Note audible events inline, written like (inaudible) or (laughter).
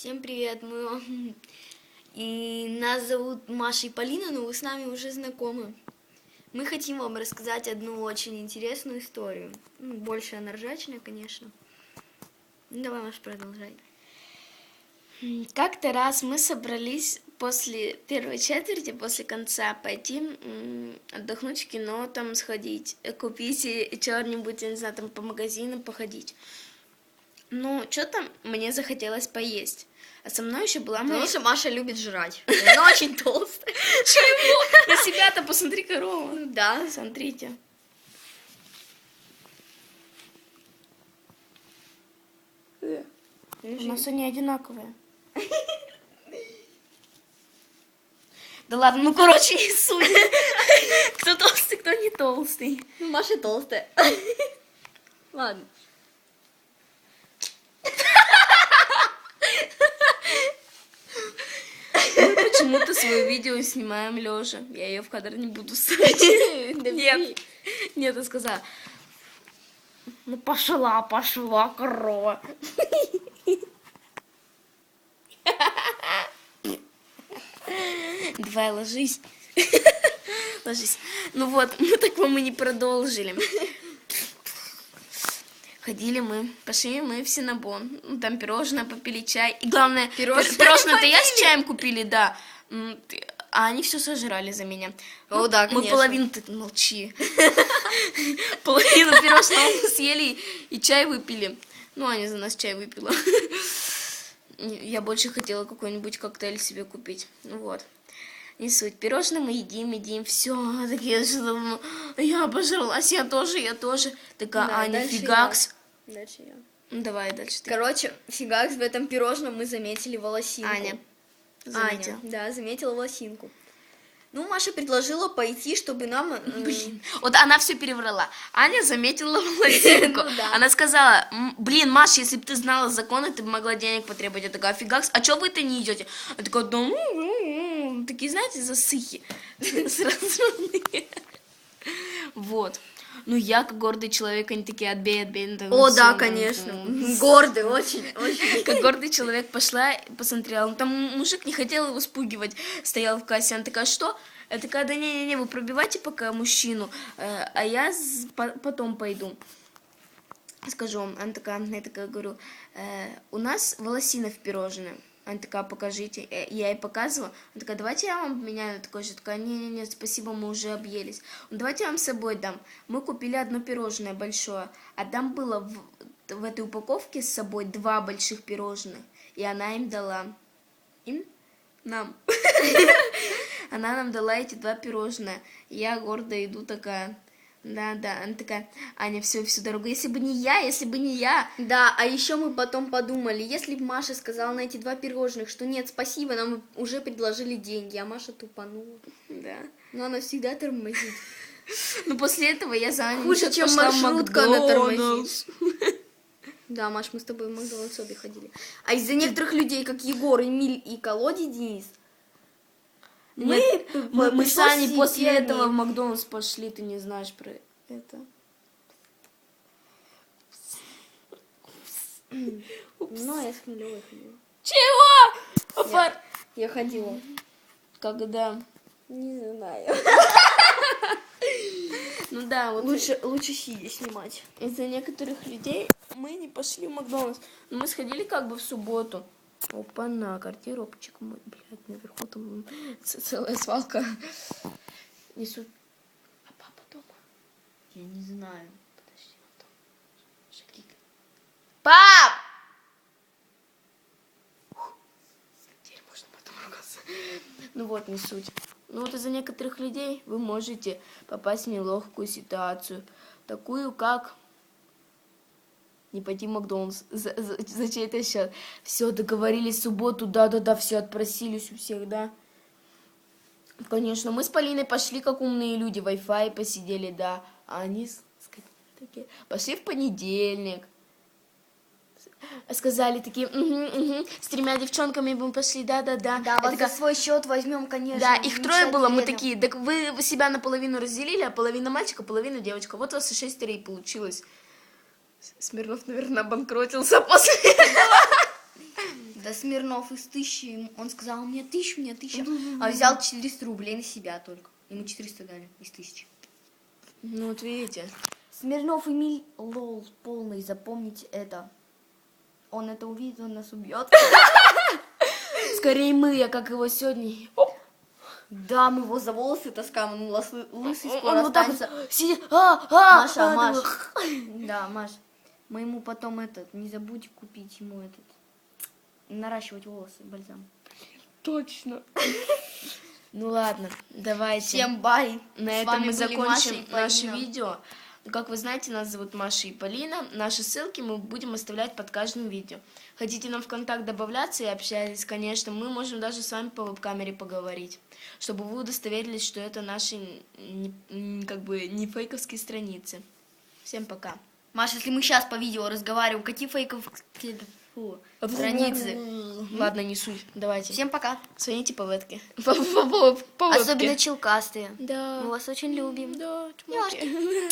Всем привет, мы... И нас зовут Маша и Полина, но вы с нами уже знакомы. Мы хотим вам рассказать одну очень интересную историю. Ну, больше она ржачная, конечно. Ну, давай, Маша, продолжай. Как-то раз мы собрались после первой четверти, после конца, пойти отдохнуть в кино, там сходить, купить что-нибудь, я не знаю, там по магазинам походить. Ну, что-то мне захотелось поесть. А со мной еще была моя... Потому что Маша любит жрать. (laughs) Она очень толстая. На себя-то посмотри, корова. Да. Смотрите. У нас они одинаковые. (laughs) Да ладно, ну короче, не суть. (laughs) Кто толстый, кто не толстый. Ну, Маша толстая. Ладно. Мы почему-то свое видео снимаем лежа. Я ее в кадр не буду ставить. (laughs) Нет. Нет, я сказала. Ну пошла, пошла, корова. (laughs) Давай, ложись. (laughs) Ложись. Ну вот, мы так вам и не продолжили. Ходили мы, пошли мы в Синабон. Ну, там пирожное попили, чай. И главное, Пирожное пирожное-то я с чаем купили, да. А они все сожрали за меня. О, да, Мы конечно. (laughs) половину, ты молчи. Половину пирожного мы съели и чай выпили. Ну, Аня за нас чай выпила. Я больше хотела какой-нибудь коктейль себе купить. Ну вот. Не суть. Пирожное мы едим, едим, все. Такие, что я обожралась, я тоже, я тоже. Такая, Да, Аня, фигакс. Дальше я. Ну, давай дальше ты. Короче, фигакс в этом пирожном мы заметили волосинку. Аня. Заметила. Аня, да, заметила волосинку. Ну, Маша предложила пойти, чтобы нам... э, Блин, вот она все переврала. Аня заметила (laughs) волосинку. Ну да. Она сказала, «М, блин, Маш, если бы ты знала законы, ты бы могла денег потребовать. Я такая, фигакс, а чё вы-то не идете? Она такая, да, м, м». такие, знаете, засыхи. (laughs) Сразу. Вот. Ну, я, как гордый человек, они такие, отбей, отбей. ну, О, да, всё, конечно. м, (laughs) Гордый, очень, очень. Как гордый человек пошла посмотрела. Ну, там мужик не хотел его спугивать, стоял в кассе. Она такая, что? Я такая, да не-не-не, вы пробивайте пока мужчину, э, а я потом пойду. Скажу вам. Она такая, я такая говорю, «Э, у нас волосина в пирожное. Она такая, покажите. Э, Я ей показывала. Она такая, давайте я вам поменяю. Она такая же такая, не-не-не, спасибо, мы уже объелись. «Ну, давайте я вам с собой дам. Мы купили одно пирожное большое, а там было в, в этой упаковке с собой два больших пирожных. И она им дала. Им? Нам. (laughs) Она нам дала эти два пирожных. Я гордо иду такая. Да, да, она такая, Аня, все, всю дорогу. Если бы не я, если бы не я, Да, а еще мы потом подумали, если бы Маша сказала на эти два пирожных, что нет, спасибо, нам уже предложили деньги, а Маша тупанула. да. Но она всегда тормозит. (laughs) Ну, после этого я за Хуже, чем маршрутка на Макдональдс. (laughs) Да, Маш, мы с тобой в Макдональдс обе ходили. А из-за некоторых людей, как Егор, Эмиль и Колоди Денис, мы, Нет, мы, мы с Аней после этого в Макдональдс пошли, ты не знаешь про это. Ну, а я с Хмелевой ходила. Чего? Фар- Я ходила. Когда? Не знаю. (laughs) Ну да, вот Лучше, лучше сидя снимать. из-за некоторых людей мы не пошли в Макдональдс. Но мы сходили как бы в субботу. Опа, на гардеробчик мой, блядь, наверху там целая свалка. Несут. А папа дома? Я не знаю. Подожди, вот там. Шагрик. Пап! Теперь можно потом ругаться. Ну вот, не суть. Ну вот из-за некоторых людей вы можете попасть в неловкую ситуацию. Такую, как не пойти в Макдональдс за, за, за чей-то счет. Все, договорились в субботу, да-да-да, все, отпросились у всех, да. Конечно, мы с Полиной пошли как умные люди, Wi-Fi посидели, да. А они такие, пошли в понедельник. Сказали такие, «Мгм, мгм, с тремя девчонками мы пошли, да-да-да. Да, вас такая, за свой счет возьмем, конечно. да, их трое было, мы такие, так вы себя наполовину разделили, а половина мальчика, половина девочка. Вот у вас и шестерей получилось. Смирнов, наверное, обанкротился после этого. Да Смирнов из тысячи, он сказал, мне тысячу, мне тысяча, а взял 400 рублей на себя только. Ему 400 дали из тысячи. Ну вот видите. Смирнов Эмиль, лол, полный, запомните это. Он это увидит, он нас убьет. (laughs) Скорее мы, я как его сегодня. Да, мы его за волосы таскаем, он лысы- лысый Он скоро вот так вот сидит. А, а, Маша, а, Маш. думаю, Да, Маш, мы ему потом этот, не забудь купить ему этот, наращивать волосы, бальзам. Точно. Ну ладно, давайте. Всем бай! На С этом мы закончим наше видео. Как вы знаете, нас зовут Маша и Полина. Наши ссылки мы будем оставлять под каждым видео. Хотите нам в контакт добавляться и общались, конечно, мы можем даже с вами по веб-камере поговорить, чтобы вы удостоверились, что это наши не- как бы не фейковские страницы. Всем пока. Маша, если мы сейчас по видео разговариваем, какие фейковые фу, страницы? Ладно, не суть. Давайте. Всем пока! Звоните по ветке. По, по- по- по вебке. Особенно челкастые. Да. Мы вас очень любим. Да, чмоки.